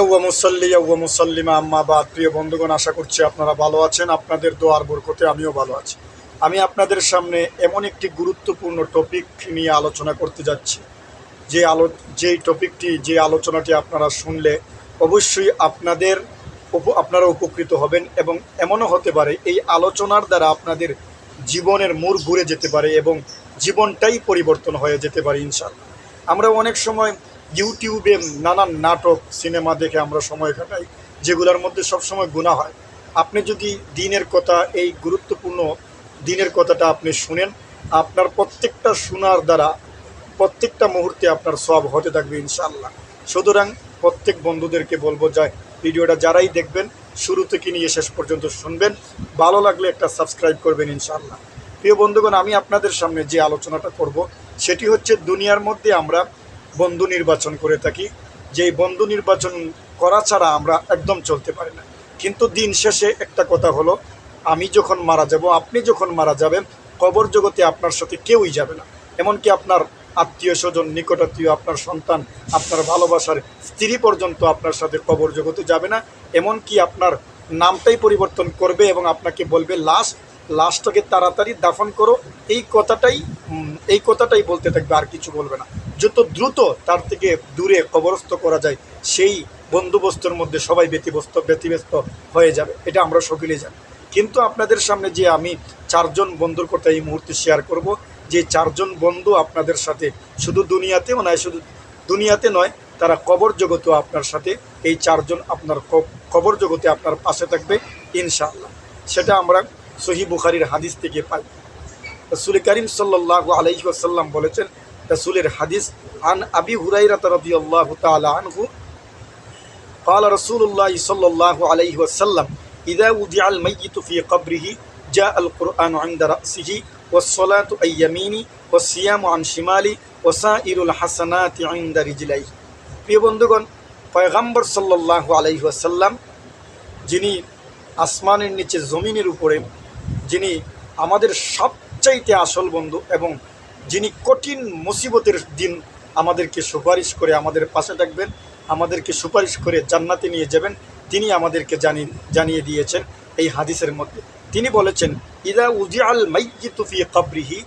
ওয়া মুসাল্লিয়া ওয়া আম্মা বন্ধুগণ, আশা করছি আপনারা ভালো আছেন। আপনাদের দোয়ার আমিও ভালো আছি। আমি আপনাদের সামনে এমন একটি গুরুত্বপূর্ণ টপিক নিয়ে আলোচনা করতে যাচ্ছি। যে আলো যেই টপিকটি যে আলোচনাটি আপনারা শুনলে অবশ্যই আপনাদের আপনারা উপকৃত হবেন এবং এমনও হতে পারে এই আলোচনার দ্বারা আপনাদের জীবনের মোড় ঘুরে যেতে পারে এবং জীবনটাই পরিবর্তন হয়ে যেতে পারে ইনশাল্লাহ আমরা অনেক সময় ইউটিউবে নানান নাটক, সিনেমা দেখে আমরা সময় কাটাই, যেগুলোর মধ্যে সবসময় গুণা হয়। আপনি যদি দিনের কথা, এই গুরুত্বপূর্ণ দিনের কথাটা আপনি শুনেন, আপনার প্রত্যেকটা শোনার দ্বারা প্রত্যেকটা মুহূর্তে আপনার সব হতে থাকবে ইনশাল্লাহ সুতরাং প্রত্যেক বন্ধুদেরকে বলব যায় ভিডিওটা যারাই দেখবেন, শুরু থেকে নিয়ে শেষ পর্যন্ত শুনবেন, ভালো লাগলে একটা সাবস্ক্রাইব করবেন ইনশাল্লাহ প্রিয় বন্ধুগণ, আমি আপনাদের সামনে যে আলোচনাটা করব, সেটি হচ্ছে দুনিয়ার মধ্যে আমরা বন্ধু নির্বাচন করে থাকি। যেই বন্ধু নির্বাচন করা ছাড়া আমরা একদম চলতে পারি না। কিন্তু দিন শেষে একটা কথা হলো, আমি যখন মারা যাব, আপনি যখন মারা যাবেন, কবর জগতে আপনার সাথে কেউই যাবে না। এমনকি আপনার আত্মীয় স্বজন, নিকটাত্মীয়, আপনার সন্তান, আপনার ভালোবাসার স্ত্রী পর্যন্ত আপনার সাথে কবর জগতে যাবে না। এমনকি আপনার নামটাই পরিবর্তন করবে এবং আপনাকে বলবে, লাশ, লাশটাকে তাড়াতাড়ি দাফন করো। এই কথাটাই এই কথাটাই বলতে থাকবে, আর কিছু বলবে না। যত দ্রুত তার থেকে দূরে কবরস্থ করা যায়, সেই বন্দোবস্তের মধ্যে সবাই ব্যতিব্যস্ত ব্যতিব্যস্ত হয়ে যাবে। এটা আমরা সকলেই জানি। কিন্তু আপনাদের সামনে যে আমি চারজন বন্ধুর কথা এই মুহূর্তে শেয়ার করব, যে চারজন বন্ধু আপনাদের সাথে, শুধু দুনিয়াতেও নয়, শুধু দুনিয়াতে নয়, তারা কবর জগতেও আপনার সাথে, এই চারজন আপনার কবর জগতে আপনার পাশে থাকবে, ইনশাআল্লাহ। সেটা আমরা সহি বুখারির হাদিস থেকে পাই। রসুল করিম সাল্লাহ আলাইহি ওয়াসাল্লাম বলেছেন রসুলের হাদিস আন আবি হুরাইরাত রাদিয়াল্লাহু তাআলা আনহু قال رسول الله صلى الله عليه وسلم إذا وضع الميت في قبره جاء القرآن عند رأسه والصلاة عن يميني والصيام عن شمالي وسائر الحسنات عند رجليه প্রিয় বন্ধুগণ পয়গাম্বর সাল্লাল্লাহু আলাইহি ওয়াসাল্লাম যিনি আসমানের নিচে জমিনের উপরে যিনি আমাদের সবচাইতে আসল বন্ধু এবং যিনি কঠিন মুসিবতের দিন আমাদেরকে সুপারিশ করে আমাদের পাশে থাকবেন, আমাদেরকে সুপারিশ করে জান্নাতে নিয়ে যাবেন, তিনি আমাদেরকে জানিয়ে জানিয়ে দিয়েছেন এই হাদিসের মধ্যে। তিনি বলেছেন, ইদা উজিয়াল মাইয়িতু ফি কবরিহি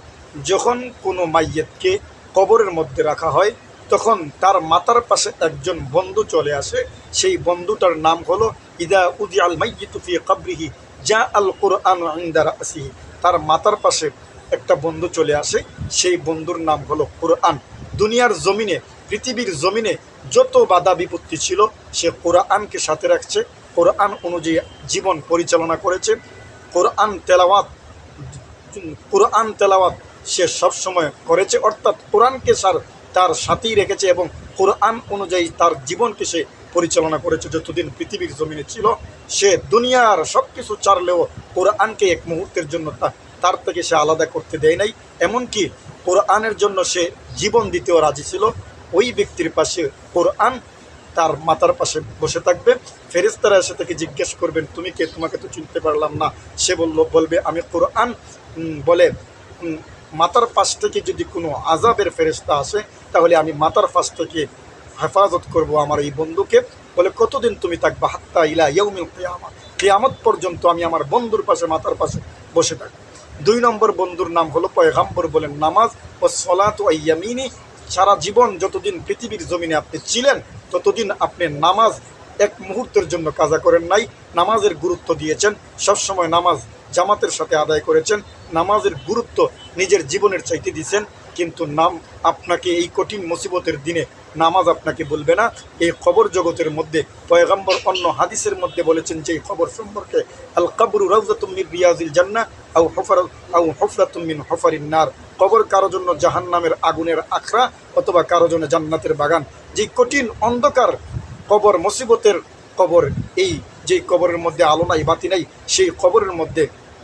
যখন কোনো মাইয়েতকে কবরের মধ্যে রাখা হয়, তখন তার মাতার পাশে একজন বন্ধু চলে আসে। সেই বন্ধুটার নাম হলো, ইদা উদি আল মাইয়িতু ফি কবরিহি যা আল কোরআন ইন্দা রাসিহি তার মাতার পাশে একটা বন্ধু চলে আসে, সেই বন্ধুর নাম হলো কোরআন। দুনিয়ার জমিনে, পৃথিবীর জমিনে যত বাধা বিপত্তি ছিল, সে কোরআনকে সাথে রাখছে। কোরআন অনুযায়ী জীবন পরিচালনা করেছে। কোরআন তেলাওয়াত কোরআন তেলাওয়াত সে সবসময় করেছে। অর্থাৎ কোরআনকে সার, তার সাথেই রেখেছে এবং কোরআন অনুযায়ী তার জীবনকে সে পরিচালনা করেছে। যতদিন পৃথিবীর জমিনে ছিল, সে দুনিয়ার সব কিছু চারলেও কোরআনকে এক মুহূর্তের জন্য তা তার থেকে সে আলাদা করতে দেয় নাই। এমনকি কোরআনের জন্য সে জীবন দিতেও রাজি ছিল। ওই ব্যক্তির পাশে কোরআন তার মাতার পাশে বসে থাকবে। ফেরেস্তারা এসে তাকে জিজ্ঞেস করবেন, তুমি কে? তোমাকে তো চিনতে পারলাম না। সে বলল, বলবে, আমি কোরআন বলে মাতার পাশ থেকে যদি কোনো আজাবের ফেরেস্তা আসে, তাহলে আমি মাতার পাশ থেকে হেফাজত করব আমার এই বন্ধুকে। বলে, কতদিন তুমি থাকবা হাত্তা ইলা ইয়ৌমিল কিয়ামা? কিয়ামত পর্যন্ত আমি আমার বন্ধুর পাশে মাথার পাশে বসে থাকব। দুই নম্বর বন্ধুর নাম হলো পয়গাম্বর বলেন, নামাজ ও সলাত ইয়ামিনী। সারা জীবন যতদিন পৃথিবীর জমিনে আপনি ছিলেন, ততদিন আপনি নামাজ এক মুহূর্তের জন্য কাজা করেন নাই। নামাজের গুরুত্ব দিয়েছেন, সবসময় নামাজ জামাতের সাথে আদায় করেছেন। নামাজের গুরুত্ব নিজের জীবনের চাইতে দিয়েছেন, কিন্তু নাম আপনাকে এই কঠিন মুসিবতের দিনে নামাজ আপনাকে বলবে না। এই খবর জগতের মধ্যে, পয়গম্বর অন্য হাদিসের মধ্যে বলেছেন যে এই খবর সম্পর্কে আল কাবরু রাউজাতুমির রিয়াজিল জান্না আউ হফার আউ হফরাতুমিন হফারিন নার। কবর কারও জন্য জাহান নামের আগুনের আখড়া অথবা কারও জন্য জান্নাতের বাগান। যে কঠিন অন্ধকার কবর, মুসিবতের কবর, এই যে কবরের মধ্যে আলো নাই, বাতি নাই, সেই কবরের মধ্যে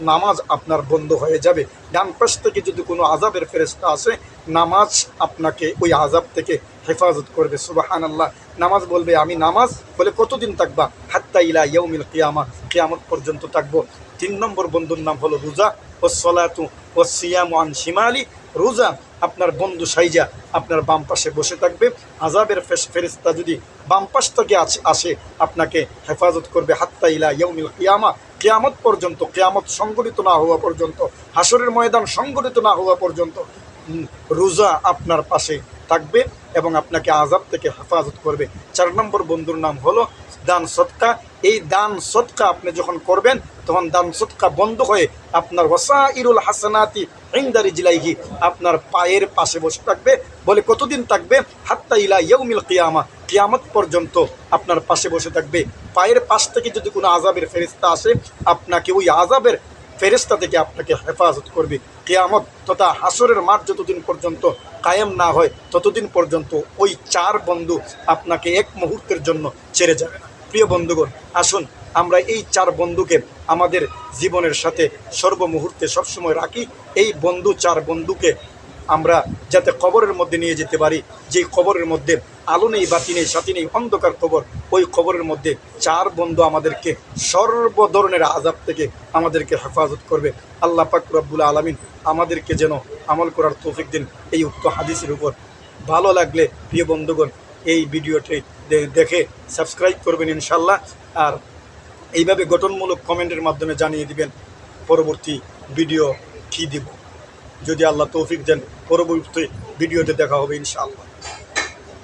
নামাজ আপনার বন্ধ হয়ে যাবে। ডান পাশ থেকে যদি কোনো আজাবের ফেরেস্তা আসে, নামাজ আপনাকে ওই আজাব থেকে হেফাজত করবে সুবাহান আল্লাহ নামাজ বলবে, আমি নামাজ বলে কতদিন থাকবা? হাত্তা ইলা ইয়ৌমিল কিয়ামা, কিয়ামত পর্যন্ত থাকব। তিন নম্বর বন্ধুর নাম হলো রোজা ও সলাতু ও সিয়াম ওয়ান শিমালি। রোজা আপনার বন্ধু সাইজা আপনার বাম পাশে বসে থাকবে। আজাবের ফেরিস্তা যদি বাম পাশ থেকে আসে, আপনাকে হেফাজত করবে। হাত্তা ইলা ইয়ৌমিল কিয়ামা, কেয়ামত পর্যন্ত, কেয়ামত সংগঠিত না হওয়া পর্যন্ত হাসরের ময়দান সংগঠিত না হওয়া পর্যন্ত রোজা আপনার পাশে থাকবে এবং আপনাকে আজাব থেকে হেফাজত করবে। চার নম্বর বন্ধুর নাম হলো দান সৎকা এই দান সৎকা আপনি যখন করবেন, তখন দান সৎকা বন্ধ হয়ে আপনার ওসা ইরুল হাসানাতি ইন্দারি জিলাইহি আপনার পায়ের পাশে বসে থাকবে। বলে কতদিন থাকবে? হাত্তা ইলা ইয়ৌমিল কিয়ামা। কিয়ামত পর্যন্ত আপনার পাশে বসে থাকবে। পায়ের পাশ থেকে যদি কোনো আজাবের ফেরিস্তা আসে, আপনাকে ওই আজাবের ফেরেস্তা থেকে আপনাকে হেফাজত করবে। কেয়ামত তথা হাসরের মাঠ যতদিন পর্যন্ত কায়েম না হয়, ততদিন পর্যন্ত ওই চার বন্ধু আপনাকে এক মুহূর্তের জন্য ছেড়ে যাবে প্রিয় বন্ধুগণ, আসুন আমরা এই চার বন্ধুকে আমাদের জীবনের সাথে সর্বমুহূর্তে সবসময় রাখি। এই বন্ধু চার বন্ধুকে আমরা যাতে কবরের মধ্যে নিয়ে যেতে পারি যে কবরের মধ্যে আলো নেই, বাতি নেই, সাথী নেই, অন্ধকার কবর, ওই কবরের মধ্যে চার বন্ধু আমাদেরকে সর্ব ধরনের আজাব থেকে আমাদেরকে হেফাজত করবে। আল্লাহ পাক রব্বুল আলমিন আমাদেরকে যেন আমল করার তৌফিক দিন এই উক্ত হাদিসের উপর। ভালো লাগলে প্রিয় বন্ধুগণ, এই ভিডিওটি দেখে সাবস্ক্রাইব করবেন ইনশাল্লাহ আর এইভাবে গঠনমূলক কমেন্টের মাধ্যমে জানিয়ে দিবেন, পরবর্তী ভিডিও কী দিব। যদি আল্লাহ তৌফিক দেন পরবর্তী ভিডিওতে দেখা হবে ইনশাআল্লাহ।